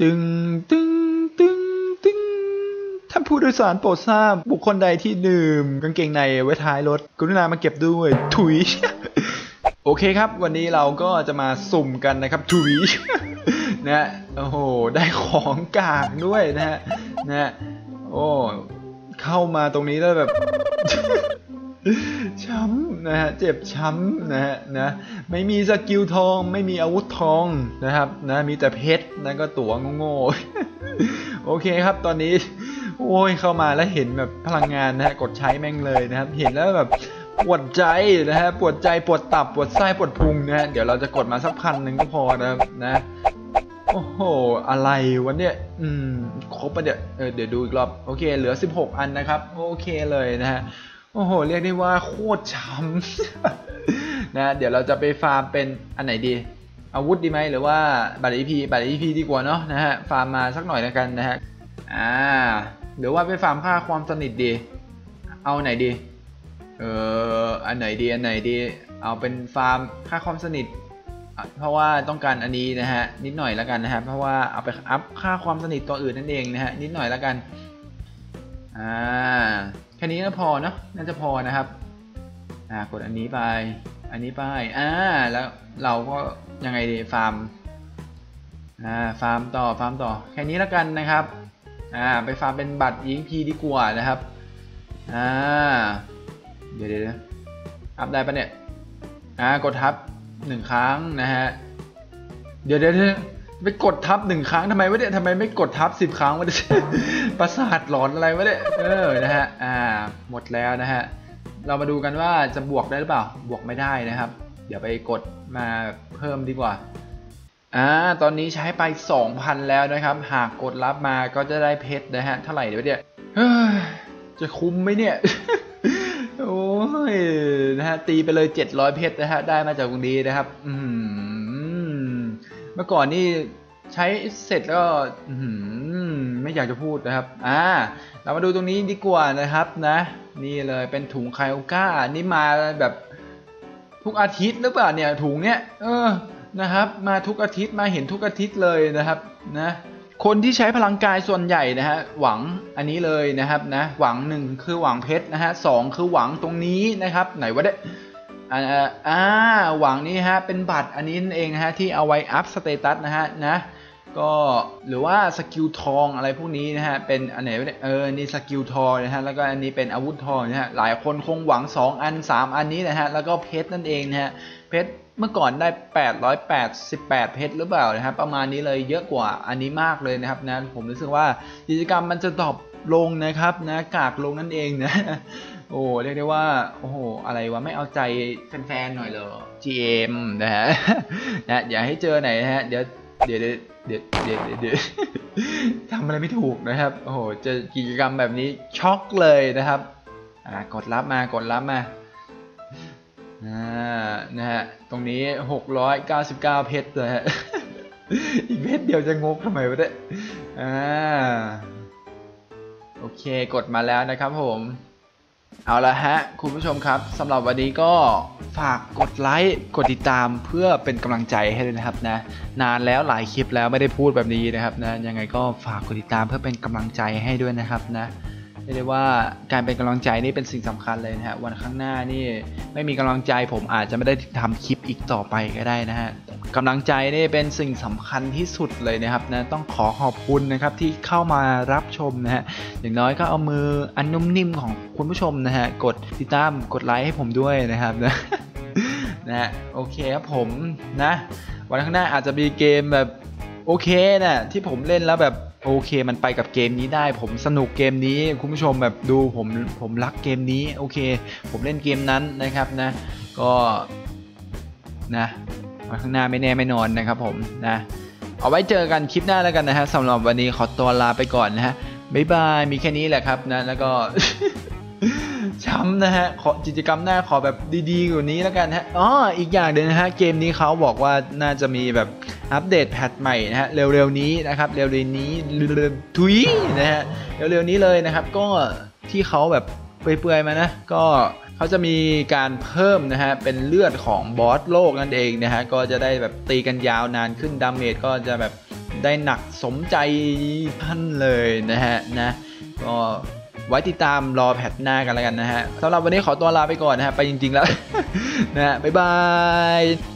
ตึงตึงตึงตึงท่านผู้โดยสารโปรดทราบ บุคคลใดที่ดื่มกางเกงในไว้ท้ายรถกรุณามาเก็บด้วย ถุย โอเคครับ วันนี้เราก็จะมาสุ่มกันนะครับ ถุยนะโอ้โห ได้ของกากด้วยนะฮะนะฮะโอ้เข้ามาตรงนี้แล้วแบบ ช้ำนะฮะเจ็บช้ำนะฮะนะไม่มีสกิลทอง ไม่มีอาวุธทองนะครับนะมีแต่เพชรนั่นก็ตั๋วโง่ๆโอเคครับตอนนี้โอ้ยเข้ามาแล้วเห็นแบบพลังงานนะฮะกดใช้แม่งเลยนะครับ เห็นแล้วแบบปวดใจนะฮะปวดใจปวดตับปวดไส้ปวดพุงนะฮะเดี๋ยวเราจะกดมาสักพันหนึ่งก็พอนะครับนะโอ้โห อะไรวันเนี้ยอืม ครบปะเนี่ยเออเดี๋ยวดูอีกรอบ โอเค เหลือ 16 อันนะครับ โอเคเลยนะฮะ โอ้โห เรียกได้ว่าโคตรช้ำนะเดี๋ยวเราจะไปฟาร์มเป็นอันไหนดี อาวุธดีไหมหรือว่าบัตร EP บัตร EP ดีกว่าเนาะนะฮะฟาร์มมาสักหน่อยแล้วกันนะฮะอ่าหรือว่าไปฟาร์มค่าความสนิทดี เอาไหนดีเอออันไหนดีอันไหนดีเอาเป็นฟาร์มค่าความสนิท เพราะว่าต้องการอันนี้นะฮะนิดหน่อยแล้วกันนะฮะเพราะว่าเอาไปอัพค่าความสนิทตัวอื่นนั่นเองนะฮะนิดหน่อยแล้วกัน อ่าแค่นี้ก็พอเนาะน่าจะพอนะครับอ่ากดอันนี้ไป อันนี้ไปอ่าแล้วเราก็ยังไงดีฟาร์มอ่าฟาร์มต่อฟาร์มต่อแค่นี้แล้วกันนะครับอ่าไปฟาร์มเป็นบัตรยิงพีดีกว่านะครับอ่าเดี๋ยวเดี๋ยวอัพได้ปะเนี่ยอ่ากดทับหนึ่งครั้งนะฮะเดี๋ยวเดี๋ยวเดี๋ยว ไปกดทับหนึ่งครั้งทำไมวะเนี่ยทำไมไม่กดทับสิบครั้งวะเนี่ยประสาทหลอนอะไรวะเนี่ยเออนะฮะอ่าหมดแล้วนะฮะเรามาดูกันว่าจะบวกได้หรือเปล่าบวกไม่ได้นะครับ เดี๋ยวไปกดมาเพิ่มดีกว่าอ่าตอนนี้ใช้ไป 2,000 แล้วนะครับ หากกดรับมาก็จะได้เพชรนะฮะเท่าไหร่เดี๋ยวเนี่ยเฮ้ยจะคุ้มไหมเนี่ยโอ้ยนะฮะตีไปเลย 700 เพชรนะฮะได้มาจากตรงนี้นะครับ อืม เมื่อก่อนนี่ใช้เสร็จแล้วก็ไม่อยากจะพูดนะครับ อ่า เรามาดูตรงนี้ดีกว่านะครับนะ นี่เลยเป็นถุงไคโอก้า นี่มาแบบทุกอาทิตย์หรือเปล่าเนี่ยถุงเนี้ย เออ นะครับ มาทุกอาทิตย์มาเห็นทุกอาทิตย์เลยนะครับ นะ คนที่ใช้พลังกายส่วนใหญ่นะฮะ หวังอันนี้เลยนะครับนะ หวังหนึ่งคือหวังเพชรนะฮะสองคือหวังตรงนี้นะครับ ไหนวะเด้ อ่าอ่าหวังนี้ฮะเป็นบัตรอันนี้นั่นเองนะฮะที่เอาไว้อัพสเตตัสนะฮะนะก็หรือว่าสกิลทองอะไรพวกนี้นะฮะเป็นอันไหนเออนี่สกิลทองนะฮะแล้วก็อันนี้เป็นอาวุธทองนะฮะหลายคนคงหวัง 2 อัน 3 อันนี้นะฮะแล้วก็เพชรนั่นเองนะฮะเพชรเมื่อก่อนได้ 888 เพชรหรือเปล่านะครับประมาณนี้เลยเยอะกว่าอันนี้มากเลยนะครับนะผมรู้สึกว่ากิจกรรมมันจะดรอป ลงนะครับนะกากลงนั่นเองนะโอ้เรียกได้ว่าโอ้โหอะไรวะไม่เอาใจแฟนๆหน่อยเหรอ GM นะฮะนะอย่าให้เจอไหนนะฮะเดี๋ยวเดี๋ยวเดี๋ยวเดี๋ยวเดี๋ยวทำอะไรไม่ถูกนะครับโอ้โหเจอกิจกรรมแบบนี้ช็อกเลยนะครับอ่ากดรับมากดรับมาอ่านะฮะตรงนี้ 699 เพชรเลยฮะอีกเพชรเดียวจะงกทำไมวะเนี่ยอ่า เคกดมาแล้วนะครับผมเอาละฮะ คุณผู้ชมครับสำหรับวันนี้ก็ฝากกดไลค์กดติดตามเพื่อเป็นกำลังใจให้ด้วยนะครับนะ นานแล้วหลายคลิปแล้วไม่ได้พูดแบบนี้นะครับนะยังไงก็ฝากกดติดตามเพื่อเป็นกำลังใจให้ด้วยนะครับนะ เรียกได้ว่าการเป็นกำลังใจนี่เป็นสิ่งสำคัญเลยนะฮะวันข้างหน้านี่ไม่มีกำลังใจผมอาจจะไม่ได้ทำคลิปอีกต่อไปก็ได้นะฮะกำลังใจนี่เป็นสิ่งสำคัญที่สุดเลยนะครับนะต้องขอขอบคุณนะครับที่เข้ามารับชมนะฮะอย่างน้อยก็เอามืออันนุ่มนิ่มของคุณผู้ชมนะฮะกดติดตามกดไลค์ให้ผมด้วยนะครับนะนะโอเคครับผมนะ วันข้างหน้าอาจจะมีเกมแบบโอเคนะที่ผมเล่นแล้วแบบ โอเคมันไปกับเกมนี้ได้ ผมสนุกเกมนี้คุณผู้ชมแบบดูผมผมรักเกมนี้โอเค ผมเล่นเกมนั้นนะครับนะ ก็นะวันข้างหน้าไม่แน่ไม่นอนนะครับผมนะเอาไว้เจอกันคลิปหน้าแล้วกันนะฮะสำหรับวันนี้ขอตัวลาไปก่อนนะฮะบ๊ายบายมีแค่นี้แหละครับนะแล้วก็ ช้ำนะฮะขอกิจกรรมหน้าขอแบบดีๆกว่านี้แล้วกันฮะอ๋ออีกอย่างหนึ่งนะฮะเกมนี้เขาบอกว่าน่าจะมีแบบอัปเดตแพทใหม่นะฮะเร็วๆนี้นะครับเร็วๆนี้เร็วๆทุยนะฮะเร็วๆนี้เลยนะครับ ก็ที่เขาแบบเปื่อยๆมานะก็เขาจะมีการเพิ่มนะฮะเป็นเลือดของบอสโลกนั่นเองนะฮะก็จะได้แบบตีกันยาวนานขึ้นดาเมจก็จะแบบได้หนักสมใจท่านเลยนะฮะนะก็ ไว้ติดตามรอแพทหน้ากันแล้วกันนะฮะสำหรับวันนี้ขอตัวลาไปก่อนนะฮะไปจริง ๆแล้วนะฮะบ๊ายบาย